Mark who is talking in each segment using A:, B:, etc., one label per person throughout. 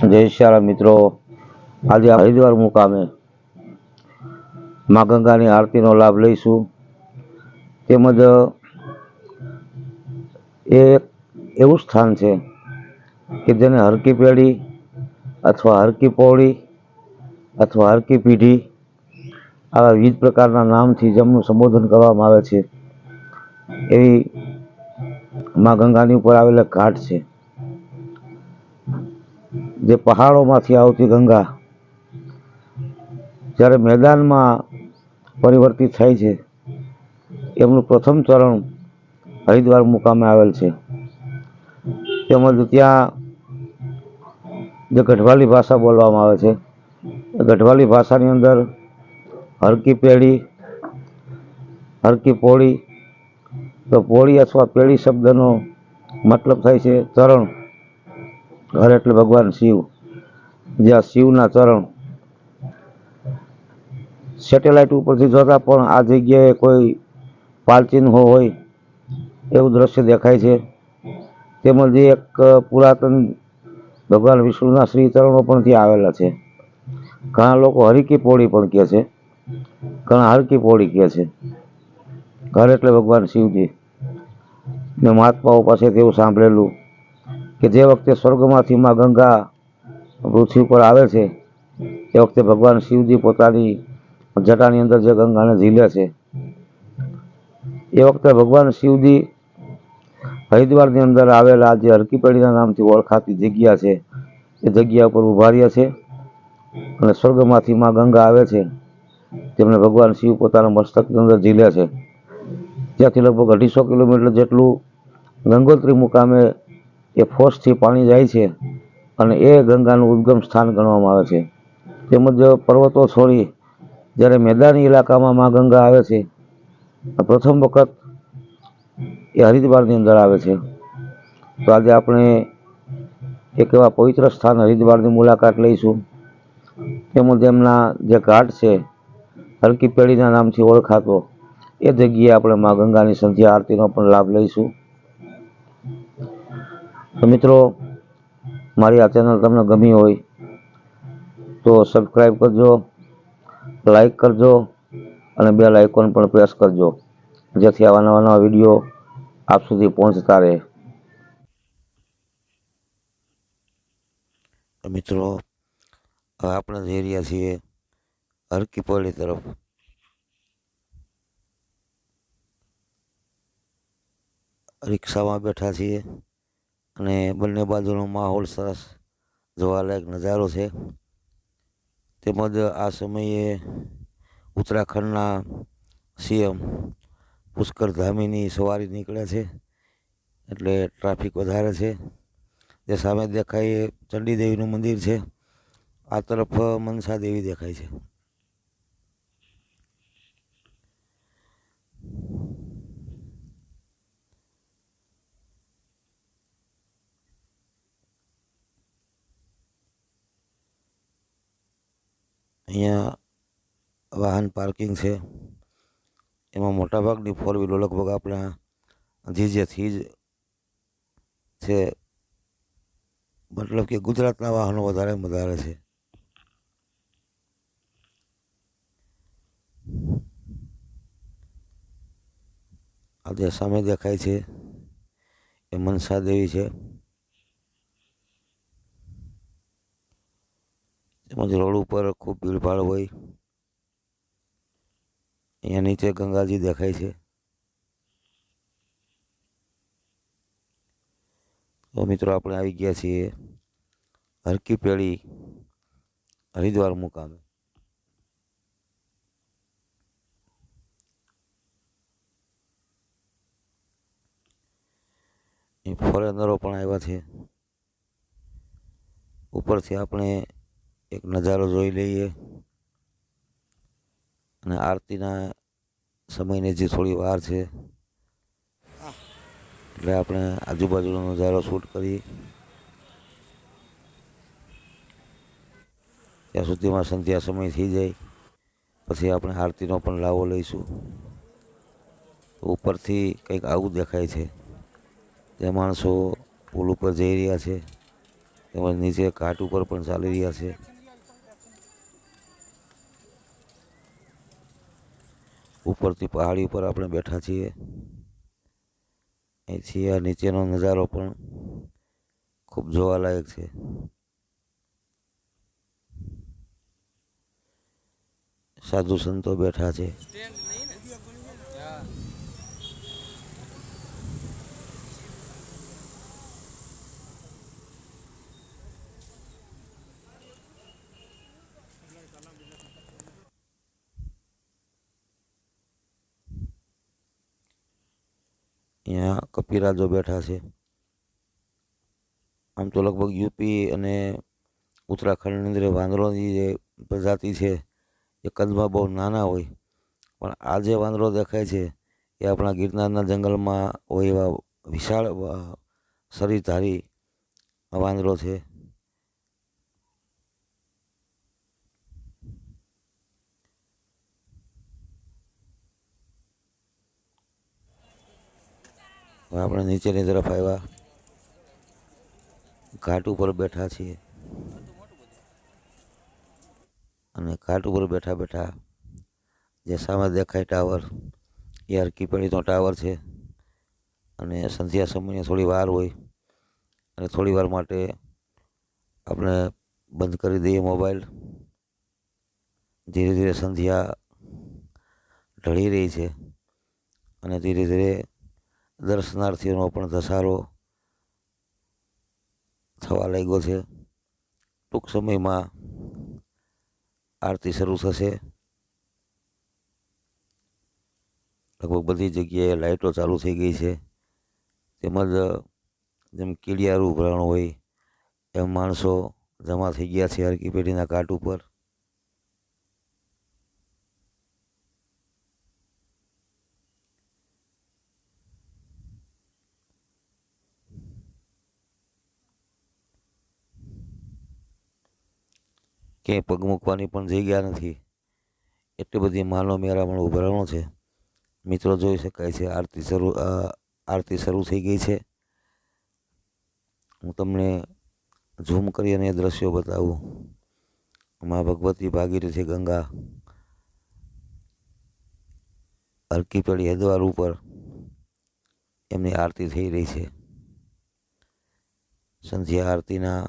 A: જય શ્યારામ મિત્રો. આજે હરિદ્વાર મુકામે મા ગંગાની આરતીનો લાભ લઈશું. તેમજ, એ એવું સ્થાન છે કે જેને હરકી પેઢી અથવા હરકી પૌડી અથવા હરકી પીઢી આવા વિવિધ પ્રકારના નામથી જેમનું સંબોધન કરવામાં આવે છે. એવી મા ગંગાની ઉપર આવેલા ઘાટ છે. જે પહાડોમાંથી આવતી ગંગા જ્યારે મેદાનમાં પરિવર્તિત થાય છે, એમનું પ્રથમ ચરણ હરિદ્વાર મુકામે આવેલ છે. તેમજ ત્યાં જે ગઢવાલી ભાષા બોલવામાં આવે છે ગઢવાલી ભાષાની અંદર હરકી પેઢી, હરકી પોળી, તો પોળી અથવા પેઢી શબ્દનો મતલબ થાય છે ચરણ. ઘર એટલે ભગવાન શિવ. જ્યાં શિવના ચરણ સેટેલાઇટ ઉપરથી જોતા પણ આ જગ્યાએ કોઈ પાલચિહ્ન હોય એવું દ્રશ્ય દેખાય છે. તેમજ એક પુરાતન ભગવાન વિષ્ણુના શ્રી ચરણો પણ ત્યાં આવેલા છે. ઘણા લોકો હરકી પોળી પણ કહે છે. ઘણા હરકી પોળી કહે છે. ઘર એટલે ભગવાન શિવજી. મેં મહાત્માઓ પાસેથી એવું સાંભળેલું કે જે વખતે સ્વર્ગમાંથી માં ગંગા પૃથ્વી પર આવે છે, તે વખતે ભગવાન શિવજી પોતાની જટાની અંદર જે ગંગાને ઝીલે છે. એ વખતે ભગવાન શિવજી હરિદ્વારની અંદર આવેલા જે હરકીપેડીના નામથી ઓળખાતી જગ્યા છે, એ જગ્યા ઉપર ઊભા રહ્યા છે અને સ્વર્ગમાંથી માં ગંગા આવે છે, તેમને ભગવાન શિવ પોતાના મસ્તકની અંદર ઝીલે છે. ત્યાંથી લગભગ અઢીસો કિલોમીટર જેટલું ગંગોત્રી મુકામે એ ફોર્સથી પાણી જાય છે અને એ ગંગાનું ઉદ્ગમ સ્થાન ગણવામાં આવે છે. તેમજ પર્વતો છોડી જ્યારે મેદાની ઇલાકામાં મા ગંગા આવે છે પ્રથમ વખત એ હરિદ્વારની અંદર આવે છે. તો આજે આપણે એક એવા પવિત્ર સ્થાન હરિદ્વારની મુલાકાત લઈશું. તેમજ એમના જે ઘાટ છે હરકી પેઢીના નામથી ઓળખાતો, એ જગ્યાએ આપણે મા ગંગાની સંધ્યા આરતીનો પણ લાભ લઈશું. તો મિત્રો, મારી આ ચેનલ તમને ગમી હોય તો સબસ્ક્રાઈબ કરજો લાઈક કરજો અને બેલ આઇકોન પણ પ્રેસ કરજો, જેથી આવા નવા નવા વીડિયો આપ સુધી પહોંચતા રહે.
B: મિત્રો આપણે જઈ રહ્યા છીએ હરકી પડી તરફ. રિક્ષામાં બેઠા છીએ. અને બંને બાજુનો માહોલ સરસ જોવાલાયક નજારો છે. તેમજ આ સમયે ઉત્તરાખંડના સીએમ પુષ્કર ધામીની સવારી નીકળે છે. એટલે ટ્રાફિક વધારે છે. જે સામે દેખાય એ ચંડીદેવીનું મંદિર છે. આ તરફ મનસા દેવી દેખાય છે. અહીંયા વાહન પાર્કિંગ છે. એમાં મોટાભાગની ફોર વ્હીલો લગભગ આપણા જીજેથી જ છે. મતલબ કે ગુજરાતના વાહનો વધારે વધારે છે. આ જે સામે દેખાય છે. એ મનસા દેવી છે. તેમજ રોડ ઉપર ખૂબ ભીડભાડ હોય. અહીંયા નીચે ગંગાજી દેખાય છે. તો મિત્રો આપણે આવી ગયા છીએ હરકી પેઢી હરિદ્વાર મુકામે. ફોરેનરો પણ આવ્યા છે. ઉપરથી આપણે એક નજારો જોઈ લઈએ. અને આરતીના સમયને જે થોડી વાર છે. એટલે આપણે આજુબાજુનો નજારો શૂટ કરી. ત્યાં સુધીમાં સંધ્યા સમય થઈ જાય. પછી આપણે આરતીનો પણ લાવો લઈશું. ઉપરથી કંઈક આવું દેખાય છે. જે માણસો પુલ ઉપર જઈ રહ્યા છે.
A: તેમજ નીચે ઘાટ ઉપર પણ ચાલી રહ્યા છે. ઉપરથી પહાડી ઉપર આપણે બેઠા છીએ. અહીંથી આ નીચેનો નજારો પણ ખૂબ જોવાલાયક છે. સાધુ સંતો બેઠા છે. અહીંયા કપિરાજો બેઠા છે. આમ તો લગભગ યુપી અને ઉત્તરાખંડની અંદર વાંદરોની જે પ્રજાતિ છે, એ કદમાં બહુ નાના હોય. પણ આ જે વાંદરો દેખાય છે, એ આપણા ગિરનારના જંગલમાં હોય એવા વિશાળ શરીરધારી વાંદરો છે. હવે આપણે નીચેની તરફ આવ્યા. ઘાટ ઉપર બેઠા છીએ. અને ઘાટ ઉપર બેઠા બેઠા જે સામે દેખાય ટાવર, એ હરકીપેડીનો ટાવર છે. અને સંધ્યા સમયે થોડી વાર હોય અને થોડી વાર માટે આપણે બંધ કરી દઈએ મોબાઈલ. ધીરે ધીરે સંધ્યા ઢળી રહી છે અને ધીરે ધીરે દર્શનાર્થીઓનો પણ ધસારો થવા લાગ્યો છે. ટૂંક સમયમાં આરતી શરૂ થશે. લગભગ બધી જગ્યાએ લાઇટો ચાલુ થઈ ગઈ છે. તેમજ જેમ કીડિયારું ભરાણું હોય એમ માણસો જમા થઈ ગયા છે હરકી પેઢીના કાટ ઉપર. ક્યાંય પગ મૂકવાની પણ જગ્યા નથી. એટલી બધી માનવ મેળામણ ઉભરાણો છે. મિત્રો જોઈ શકાય છે, આરતી શરૂ આરતી શરૂ થઈ ગઈ છે. હું તમને ઝૂમ કરી અને દ્રશ્યો બતાવું. મા ભગવતી ભાગીરથી ગંગા. અરકી પેઢી હદવાર ઉપર એમની આરતી થઈ રહી છે. સંધ્યા આરતીના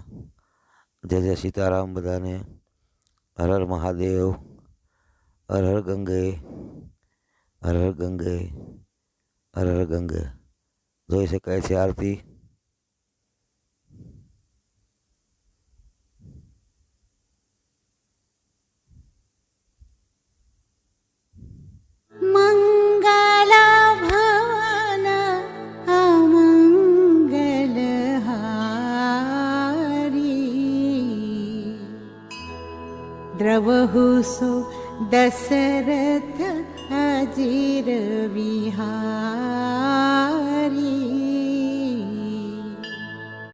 A: જય જય સીતારામ બધાને. હર હર મહાદેવ, હર હર ગંગે, હર હર ગંગે, હર હર ગંગે. જોઈ શકાય છે આરતી?
C: द्रवहुसु दशरथ अजिरविहारी।